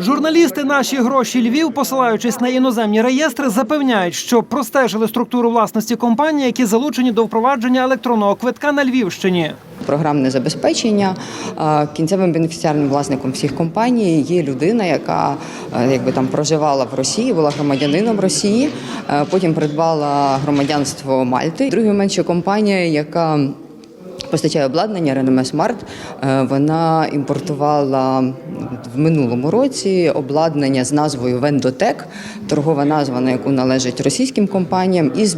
Журналісти наші гроші Львів, посилаючись на іноземні реєстри, запевняють, що простежили структуру власності компаній, які залучені до впровадження електронного квитка на Львівщині. програмне забезпечення. Кінцевим бенефіціарним власником всіх компаній є людина, яка якби там проживала в Росії, була громадянином Росії, потім придбала громадянство Мальти. Другий момент, що компанія, яка Постачає обладнання Реноме Смарт. Вона імпортувала в минулому році обладнання з назвою Вендотек, торгова назва, на яку належить російським компаніям, із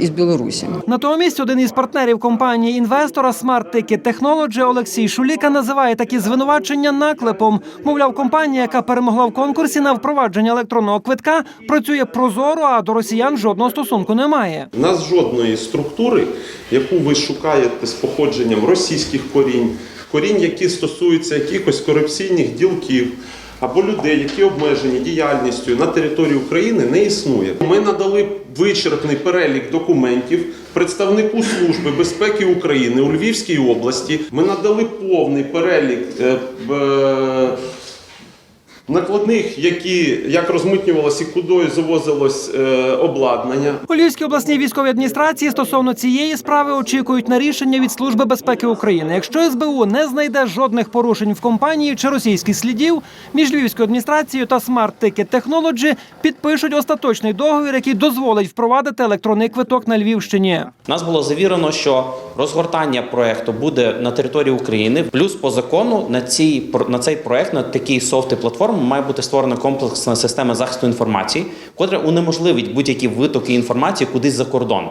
із Білорусі. Натомість один із партнерів компанії інвестора Smart Ticket Technology Олексій Шуліка називає такі звинувачення наклепом. Мовляв, компанія, яка перемогла в конкурсі на впровадження електронного квитка, працює прозоро, а до росіян жодного стосунку немає. У нас жодної структури, яку ви шукаєте з походженням російських корінь, корінь, які стосуються якихось корупційних ділків або людей, які обмежені діяльністю на території України, не існує. Ми надали вичерпний перелік документів представнику Служби безпеки України у Львівській області. Ми надали повний перелік. е, б- Накладних, які як розмитнювалося і кудою завозилось е, обладнання, У Львівській обласній військовій адміністрації стосовно цієї справи очікують на рішення від Служби безпеки України. Якщо СБУ не знайде жодних порушень в компанії чи російських слідів, між Львівською адміністрацією та Smart Ticket Technology підпишуть остаточний договір, який дозволить впровадити електронний квиток на Львівщині. Нас було завірено, що розгортання проекту буде на території України. Плюс по закону на цій на цей проект, на такий софт і має бути створена комплексна система захисту інформації, котра унеможливить будь-які витоки інформації кудись за кордон.